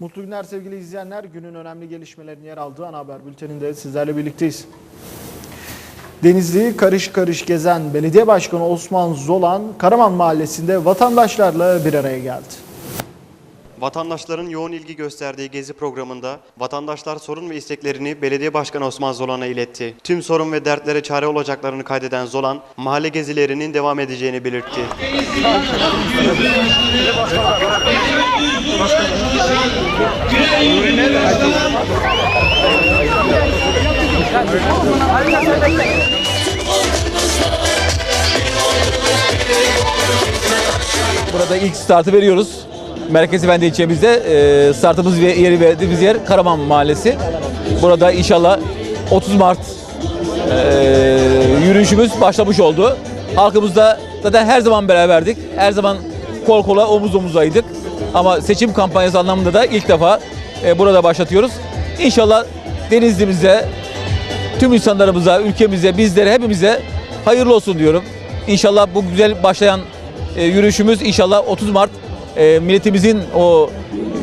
Mutlu günler sevgili izleyenler. Günün önemli gelişmelerinin yer aldığı ana haber bülteninde sizlerle birlikteyiz. Denizli'yi karış karış gezen belediye başkanı Osman Zolan, Karaman Mahallesi'nde vatandaşlarla bir araya geldi. Vatandaşların yoğun ilgi gösterdiği gezi programında vatandaşlar sorun ve isteklerini Belediye Başkanı Osman Zolan'a iletti. Tüm sorun ve dertlere çare olacaklarını kaydeden Zolan, mahalle gezilerinin devam edeceğini belirtti. Burada ilk startı veriyoruz. Merkezi Bende ilçemizde e, startımız yeri verdiğimiz yer Karaman Mahallesi. Burada inşallah 30 Mart e, yürüyüşümüz başlamış oldu. Halkımızla zaten her zaman beraberdik. Her zaman kol kola omuz omuzaydık. Ama seçim kampanyası anlamında da ilk defa e, burada başlatıyoruz. İnşallah Denizli'mize, tüm insanlarımıza, ülkemize, bizlere, hepimize hayırlı olsun diyorum. İnşallah bu güzel başlayan e, yürüyüşümüz inşallah 30 Mart e, milletimizin o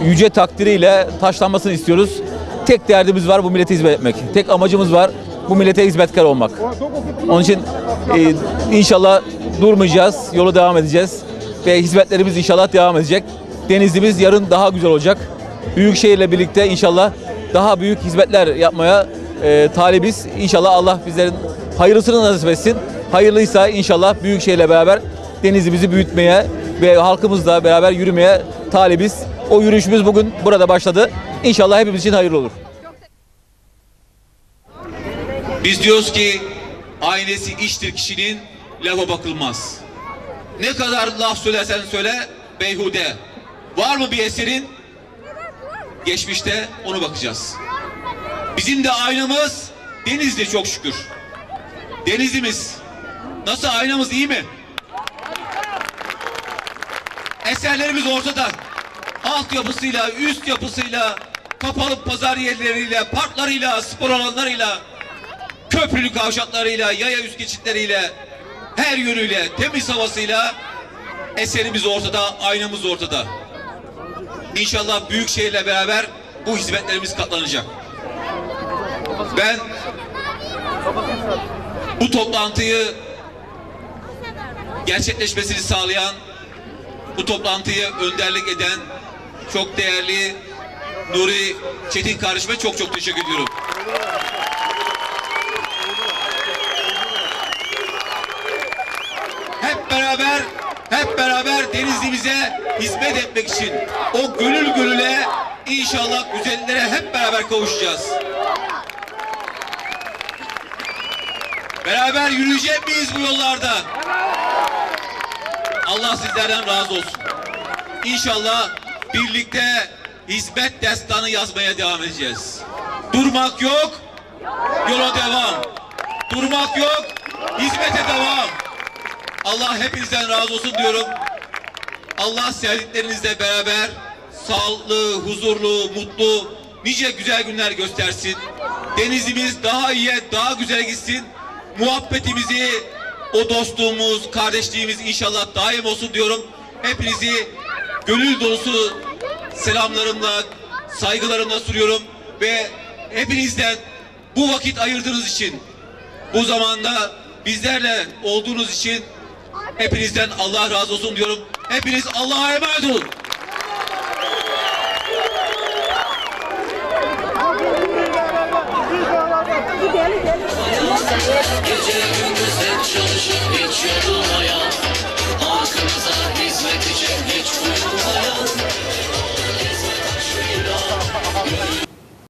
yüce takdiriyle taşlanmasını istiyoruz. Tek derdimiz var bu millete hizmet etmek. Tek amacımız var bu millete hizmetkar olmak. Onun için e, inşallah durmayacağız, yolu devam edeceğiz ve hizmetlerimiz inşallah devam edecek. Denizli'miz yarın daha güzel olacak. Büyükşehir'le birlikte inşallah daha büyük hizmetler yapmaya e, talibiz. İnşallah Allah bizlerin hayırlısını nasip etsin. Hayırlıysa inşallah Büyükşehir'le beraber Denizli'mizi büyütmeye ve halkımızla beraber yürümeye talibiz. O yürüyüşümüz bugün burada başladı. İnşallah hepimiz için hayırlı olur. Biz diyoruz ki aynesi iştir kişinin lafa bakılmaz. Ne kadar laf söylersen söyle beyhude. Var mı bir eserin? Geçmişte onu bakacağız. Bizim de aynamız Denizli çok şükür. Denizlimiz. Nasıl aynamız iyi mi? Eserlerimiz ortada. Altyapısıyla, üst yapısıyla, kapalı pazar yerleriyle, parklarıyla, spor alanlarıyla, köprülü kavşaklarıyla, yaya üst geçitleriyle, her yönüyle, temiz havasıyla eserimiz ortada, aynamız ortada. İnşallah Büyükşehir'le beraber bu hizmetlerimiz katlanacak. Ben bu toplantıyı gerçekleşmesini sağlayan, bu toplantıyı önderlik eden çok değerli Nuri Çetin kardeşime çok çok teşekkür ediyorum. hep beraber hep beraber Denizli'mize hizmet etmek için o gönül gönüle inşallah güzellere hep beraber kavuşacağız. Beraber yürüyecek miyiz bu yollarda? Allah sizlerden razı olsun. İnşallah birlikte hizmet destanı yazmaya devam edeceğiz. Durmak yok, yola devam. Durmak yok, hizmete devam. Allah hepinizden razı olsun diyorum. Allah sevdiklerinizle beraber sağlıklı, huzurlu, mutlu, nice güzel günler göstersin. Denizimiz daha iyiye, daha güzel gitsin. Muhabbetimizi, o dostluğumuz, kardeşliğimiz inşallah daim olsun diyorum. Hepinizi gönül dolusu selamlarımla, saygılarımla sunuyorum ve hepinizden bu vakit ayırdığınız için bu zamanda bizlerle olduğunuz için hepinizden Allah razı olsun diyorum. Hepiniz Allah'a emanet olun.